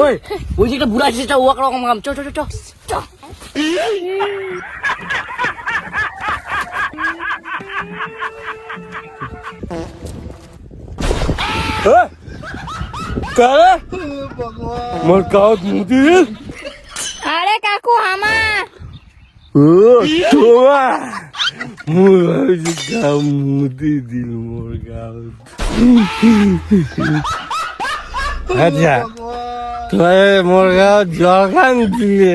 ওই ওই যে একটা বুড়া আছে চ ওয়াক রকম কাম চ চ চ চ কারা মোর গাঁৱত মুদি ও মোৰ ভাবিছো গাঁও মুদি দিল মোৰ গাঁৱত আচ্ছা তই মোৰ গাঁৱত জল খান দিলে।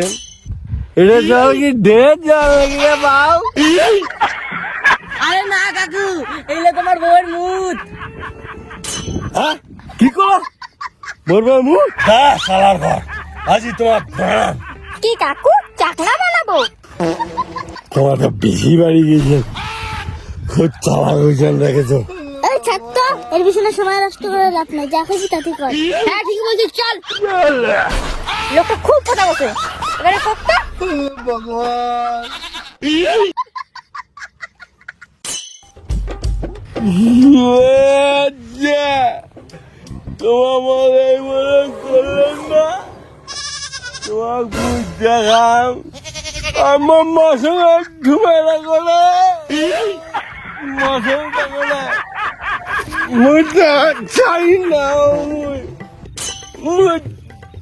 এটা জল কি ঢের জল লাগিলে পাও আরে না কাকু এইলে তোমার বউয়ের মুদ হ্যাঁ? কি কর মোর বউ মুখ হ্যাঁ সালার ঘর। আজি তোমার প্রাণ। কি কাকু? চাকলা বানাবো? তোমার তো বেশি বাড়ি গেছে। খুব চালাক হয়েছেন দেখেছ। এই ছাত্র এর পিছনে সময় নষ্ট করে লাভ নাই যা খুশি তাতে কর। হ্যাঁ ঠিক বলছিস চল। লোকটা খুব কথা বলছে। এবারে তোমার মনে করলেন না? তোমার দেখাম আমার মশলা ঘুমে না মশলা করে মুঝে চাই না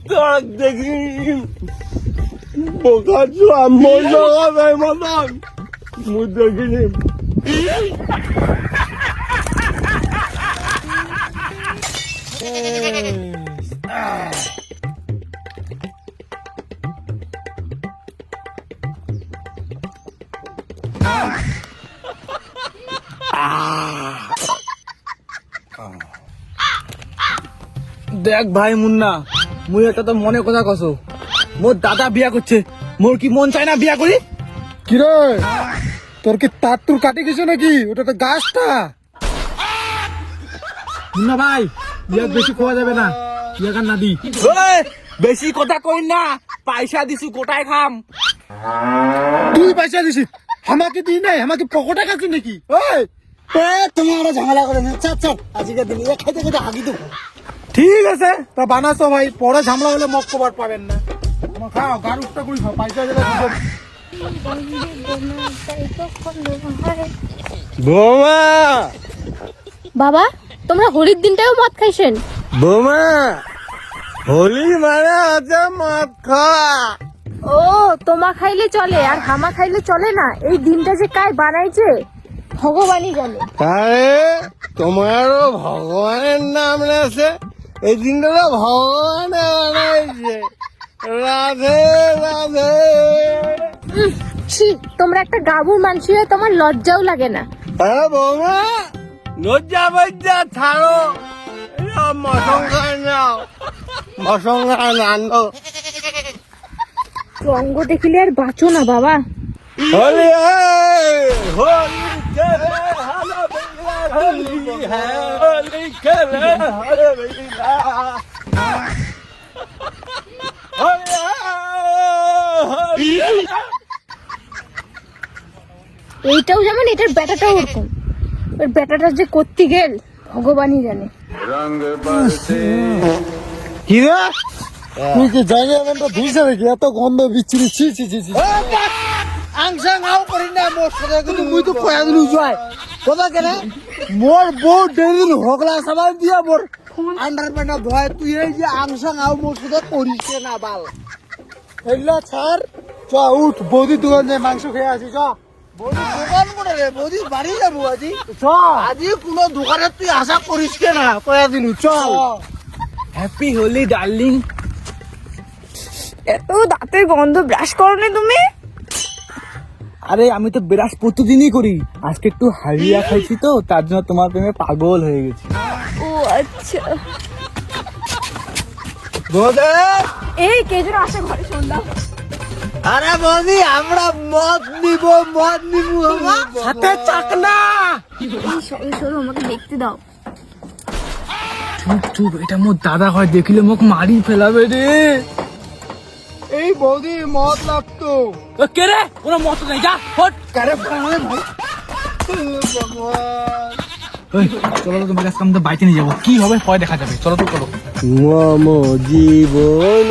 তোর দেখি বোকা চুয়া মন লাগাবে মতন মুঝ দেখিনি দেখ ভাই মুন্না মুই একটা তো মনে কথা কছো মোর দাদা বিয়া করছে মোর কি মন চায় না বিয়া করি? কিরে তোর কি তার তুর কাটে গেছে নাকি? ওটা তো গাছটা। মুন্না ভাই বিয়া বেশি খাওয়া যাবে না। বিয়া কান না দি। বেশি কথা কই না পয়সা দিছু গোটায় খাম। তুই পয়সা দিছিস আমাকে দি নাই আমাকে পকেটে কাছে নাকি? ওই এ তুমি ঝামেলা করে না চাপ চাপ আজকে দিন এ খাইতে খাইতে হাগি দেবো। ঠিক আছে তা বানাসো ভাই পরে ঝামেলা হলে মক কবার পাবেন না। আমার খাও গার করি খাও পয়সা দিলে বৌমা! বাবা তোমরা হোলির দিনটাও মদ খাইছেন? বৌমা হোলি মানে হচ্ছে মদ খাওয়া। ও তোমা খাইলে চলে আর হামা খাইলে চলে না? এই দিনটা যে কায় বানাইছে? ভগবানই জানে। আরে তোমারও ভগবানের নাম আছে? এই দিনটা তো ভগবানে বানাইছে রাধে রাধে। ছি তোমরা একটা গাবুর মানসি হয়ে তোমার লজ্জাও লাগে না। হ্যাঁ বৌমা? লজ্জা বজ্জা ছাড়ো। মশঙ্গা নাও মশঙ্গা নানো রঙ্গ দেখিলে আর বাঁচো না বাবা। হোলি হোলি। এইটাও যেমন এটার ব্যাটাটাও ওরকম। ওর ব্যাটাটা যে করতে গেল ভগবানই জানে। কি রে? তুই কি জায়গা এমনটা ধুইছে নাকি? এত গন্ধ বিচ্ছিরি ছি ছি ছি ছি। আংসাং আও করি না মোর সাথে কিন্তু মুই তো কয়া দিলু জয় কথা কেনে? মোর বউ ডেরিল হগলা সাবান দিয়া মোর আন্ডার প্যান্ডা ধোয় তুই এই যে আংসাং আও মোর সাথে করিস না বাল। হেল্লা ছাড় চ উঠ বৌদি দোকান যায় মাংস খেয়ে আসি চ বৌদি দোকান করে রে বৌদি বাড়ি যাব আজি। চ আজি কোনো দোকানে তুই আশা করিস না কয়া দিলু চল। হ্যাপি হোলি ডার্লিং এত দাঁতের গন্ধ ব্রাশ করনি তুমি? আরে আমি তো বিরাস প্রতিদিনই করি। আজকে একটু হারিয়া খাইছি তো তার জন্য তোমার প্রেমে পাগল হয়ে গেছি। ও আচ্ছা। বোধে এই কে যেন আসে ঘরে সন্ধ্যা আরে বৌদি আমরা মদ নিব মদ নিব হাতে চাকনা! সরো সরো আমাকে দেখতে দাও। চুপ চুপ এটা মোর দাদা হয় দেখিলে মোক মারি ফেলাবে রে। বৌদি মত লাগতো। কে রে? কোনো মত নেই যা ফট। কারে ভাই চলো তো আমাদের বাড়িতে নিয়ে যাব। কি হবে হয় দেখা যাবে। চলো তো চলো। মম জীবন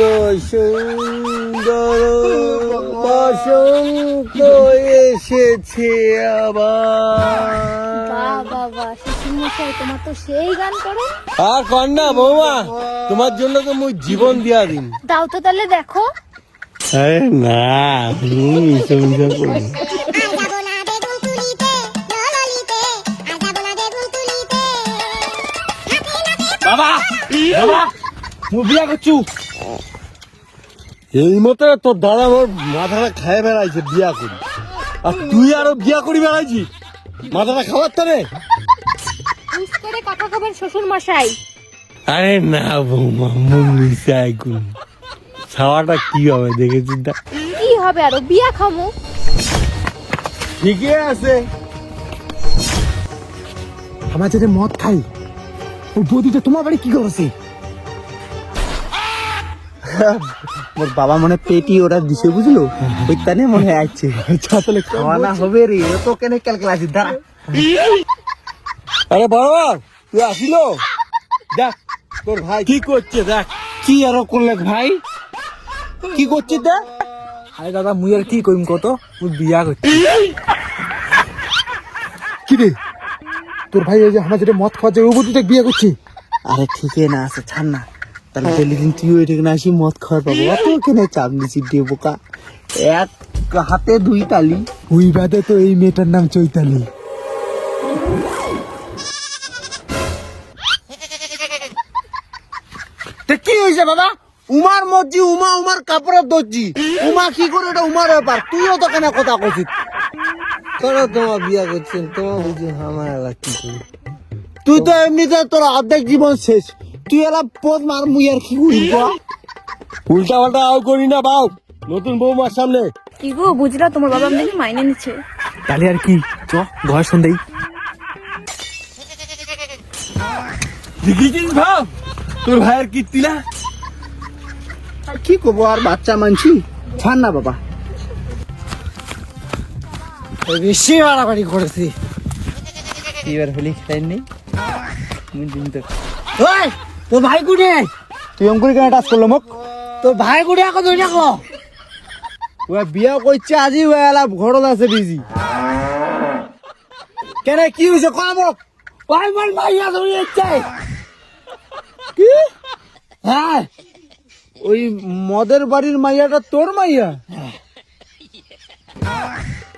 সুন্দর বসন্ত এসেছে আবার। তোমার তো সেই গান করে। আর কন্যা বৌমা তোমার জন্য তো মুই জীবন দিয়া দিন দাও তো তাহলে দেখো। আরে না তুমি মিশে মিশে বাবা বাবা মু বিয়া করছু এই মতো তোর দাদা মোর মাথাটা খায় বেড়াইছে বিয়া করি। আর তুই আরও বিয়া করি বেড়াইছি। মাথাটা খাবার তারে উস করে কথা কবেন শ্বশুর মশাই আরে না বৌমা মুখ আইকুন খাওয়াটা কি হবে? দেখেছি তা কি হবে আরও? বিয়া খামু। ঠিকই আছে। আমার যদি মদ খাই ও বৌদিটা তোমার বাড়ি কি করছে? মোর বাবা মনে পেটি ওরা দিছে বুঝলো? ওইখানে মনে হয় আসছে তাহলে খাওয়ানা হবে রে ও তো কেন ক্যালকুলাসি দাঁড়া। আরে বড় তুই আসিল? দেখ তোর ভাই কি করছে দেখ। কি আরও করলে ভাই? কি করছিস দা আরে দাদা মুই আর কি করিম কত? মুই বিয়া করছি। কি রে? তোর ভাই ওই যে আমার যেটা মদ খাওয়া যায় ও বৌদিটা বিয়ে করছে। আরে ঠিকই না আছে ছাড় না। তাহলে ডেলি দিন তুই ওই ঠিক না আসি মদ খাওয়ার পাবো। অত কেনে চাপ দিছি দিয়ে বোকা? এক হাতে দুই তালি। ওই বাদে তো এই মেয়েটার নাম চৈতালি। কি হয়েছে বাবা? উমার মর্জি উমা উমার কাপড়ের দর্জি। উমা কি করে এটা উমার ব্যাপার? তুইও তো কেন কথা কছিস তোরা তোমার বিয়া করছেন তোমার বুঝি আমার এলা কি করি? তুই তো এমনিতে তোর অর্ধেক জীবন শেষ। তুই এলা পথ মার মুই আর কি করি উল্টা পাল্টা আও করি না বাউ। নতুন বৌমার সামনে। কি গো বুঝলা তোমার বাবা আমাদেরকে মাইনে নিচ্ছে। তাহলে আর কি? চ ঘর সন্ধ্যেই দেখিছিস ভাও তোর ভাইয়ের কীর্তি না? আর কি করব? আর বাচ্চা মানছি? ছাড় না বাবা। বেশি বাড়াবাড়ি করেছি। এবার হোলি খেলাই নেই। মুই তো ভাই কুড়ে তুই অঙ্কুরি কেন টাচ করল মোক? তোর ভাই কুড়ে আকৌ ধরে রাখো ও বিয়া করছে আজি ও এলা ঘরত আছে বিজি। কেন কি হয়েছে ধরে যাচ্ছে। হ্যাঁ। ওই মদের বাড়ির মাইয়াটা তোর মাইয়া?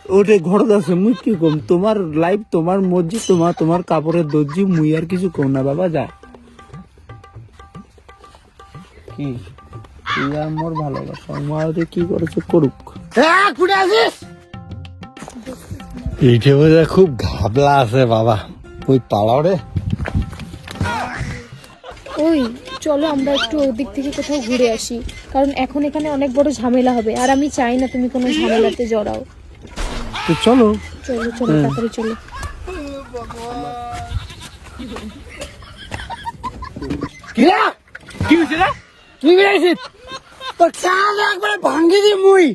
ওটা ঘরত আছে, মুই কি কম? তোমার লাইফ তোমার মর্জি তোমার তোমার কাপড়ের দর্জি, মুই আর কিছু কম না, বাবা, যা। কি? তুই আর মোর ভালোবাসা। মারে কি করেছে, করুক। পিঠে বোঝা খুব ঘাবলা আছে, বাবা। ওই পালাও রে। চলো আমরা একটু ওদিক থেকে কোথাও ঘুরে আসি। কারণ এখন এখানে অনেক বড় ঝামেলা হবে। আর আমি চাই না তুমি কোনো ঝামেলাতে জড়াও। তো চলো। চলো চলো তাড়াতাড়ি চলো। কি হয়েছে রে? তুই বেরিয়েছিস তোর চাল একবারে ভাঙ্গি দি মুই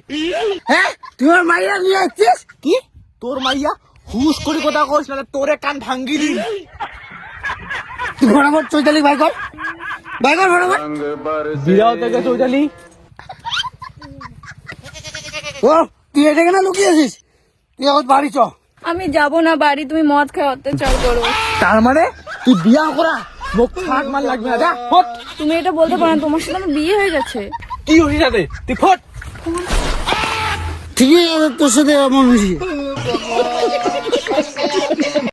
হ্যাঁ? তুই আমার মাইয়া নিয়ে আসছিস? কি? তোর মাইয়া? হুস করে কথা কইস না তোরে কান ভাঙ্গি দিন তুই ফটাফট চৈতালি ভাই কর। ভাই কর ফটাফট। বিড়াও থেকে চৈতালি ও তুই এটা কেন লুকিয়েছিস তুই এখন বাড়ি চ। আমি যাব না বাড়ি তুমি মদ খায় অত্যাচার করো। তার মানে তুই বিয়া করা মুখ ফাট মার লাগবে না যা ফট। তুমি এটা বলতে পারো না তোমার সাথে আমার বিয়ে হয়ে গেছে। কি হয়েছে সাথে তুই ফট। ঠিকই আছে তোর সাথে এমন হয়েছে।